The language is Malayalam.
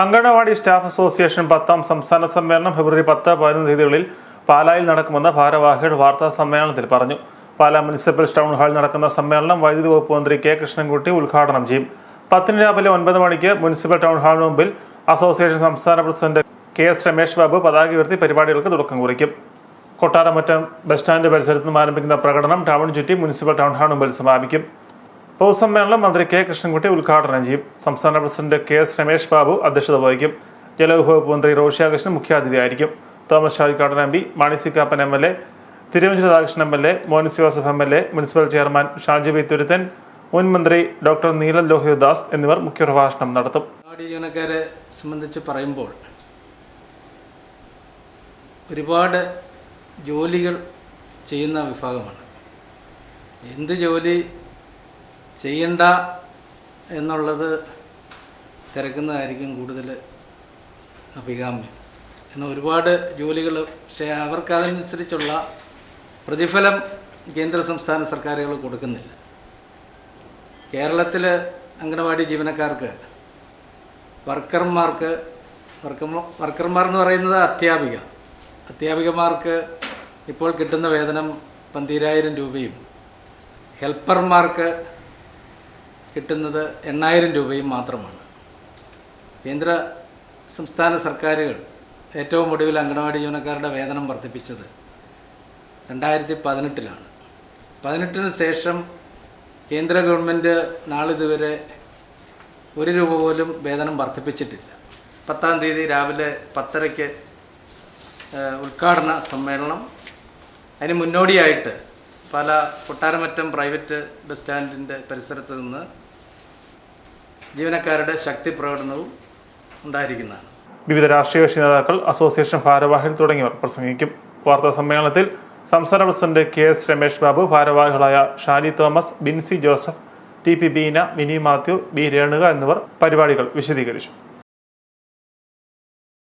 അങ്കണവാടി സ്റ്റാഫ് അസോസിയേഷൻ പത്താം സംസ്ഥാന സമ്മേളനം ഫെബ്രുവരി പത്ത് പതിനൊന്ന് തീയതികളിൽ പാലായിൽ നടക്കുമെന്ന് ഭാരവാഹികൾ വാർത്താ സമ്മേളനത്തിൽ പറഞ്ഞു. പാലാ മുനിസിപ്പൽ ടൗൺ ഹാളിൽ നടക്കുന്ന സമ്മേളനം വൈദ്യുതി വകുപ്പ് മന്ത്രി കെ കൃഷ്ണൻകുട്ടി ഉദ്ഘാടനം ചെയ്യും. പത്തിന് രാവിലെ ഒൻപത് മണിക്ക് മുനിസിപ്പൽ ടൗൺ ഹാളിന് മുമ്പിൽ അസോസിയേഷൻ സംസ്ഥാന president K S Ramesh Babu പതാക ഉയർത്തി പരിപാടികൾക്ക് തുടക്കം കുറിക്കും. കൊട്ടാരമറ്റം ബസ് സ്റ്റാൻഡ് പരിസരത്ത് നിന്ന് ആരംഭിക്കുന്ന പ്രകടനം ടൗൺ ചുറ്റി മുനിസിപ്പൽ ടൗൺ ഹാളിന് മുമ്പിൽ സമാപിക്കും. പൊതുസമ്മേളനം മന്ത്രി കെ കൃഷ്ണൻകുട്ടി ഉദ്ഘാടനം ചെയ്യും. സംസ്ഥാന president K S Ramesh Babu അധ്യക്ഷത വഹിക്കും. ജലവിഭവ മന്ത്രി റോഷിയാകൃഷ്ണൻ മുഖ്യാതിഥിയായിരിക്കും. Thomas Chazhikadan M P Mani C Kappan M L A Thiruvanchoor Radhakrishnan M L A Mons Joseph M L A municipal chairman Shaji V Thuruthan മുൻ മന്ത്രി ഡോക്ടർ നീലൻ ലോഹിതദാസ് എന്നിവർ മുഖ്യപ്രഭാഷണം നടത്തും. ജീവനക്കാരെ സംബന്ധിച്ച് പറയുമ്പോൾ ഒരുപാട് ജോലികൾ ചെയ്യുന്ന വിഭാഗമാണ്. എന്ത് ജോലി ചെയ്യണ്ട എന്നുള്ളത് തിരക്കുന്നതായിരിക്കും കൂടുതൽ അഭികാമ്യം. എന്നാൽ ഒരുപാട് ജോലികൾ പക്ഷേ അവർക്ക് അതിനനുസരിച്ചുള്ള പ്രതിഫലം കേന്ദ്ര സംസ്ഥാന സർക്കാരുകൾ കൊടുക്കുന്നില്ല. കേരളത്തിൽ അംഗനവാടി ജീവനക്കാർക്ക് വർക്കർമാർക്ക് വർക്കർമാർ എന്ന് പറയുന്നത് അധ്യാപിക. അധ്യാപികമാർക്ക് ഇപ്പോൾ കിട്ടുന്ന വേതനം പന്തിരായിരം രൂപയും. ഹെൽപ്പർമാർക്ക് കിട്ടുന്നത് എണ്ണായിരം രൂപയും മാത്രമാണ്. കേന്ദ്ര സംസ്ഥാന സർക്കാരുകൾ ഏറ്റവും ഒടുവിൽ അംഗനവാടി ജീവനക്കാരുടെ വേതനം വർദ്ധിപ്പിച്ചത് രണ്ടായിരത്തി പതിനെട്ടിലാണ് പതിനെട്ടിന് ശേഷം കേന്ദ്ര ഗവൺമെന്റ് നാളിതുവരെ ഒരു രൂപ പോലും വേതനം വർദ്ധിപ്പിച്ചിട്ടില്ല. പത്താം തീയതി രാവിലെ പത്തരയ്ക്ക് ഉദ്ഘാടന സമ്മേളനം. അതിന് മുന്നോടിയായിട്ട് പല കൊട്ടാരമറ്റം പ്രൈവറ്റ് ബസ് സ്റ്റാൻഡിന്റെ പരിസരത്ത് നിന്ന് ജീവനക്കാരുടെ ശക്തി പ്രകടനവും ഉണ്ടായിരിക്കുന്നതാണ്. വിവിധ രാഷ്ട്രീയ കക്ഷി നേതാക്കൾ അസോസിയേഷൻ ഭാരവാഹികൾ തുടങ്ങിയവർ പ്രസംഗിക്കും. വാർത്താ സമ്മേളനത്തിൽ സംസ്ഥാന president K S Ramesh Babu ഭാരവാഹികളായ Shali Thomas Binsy Joseph T P Beena Mini Mathew B Renuka എന്നിവർ പരിപാടികൾ വിശദീകരിച്ചു.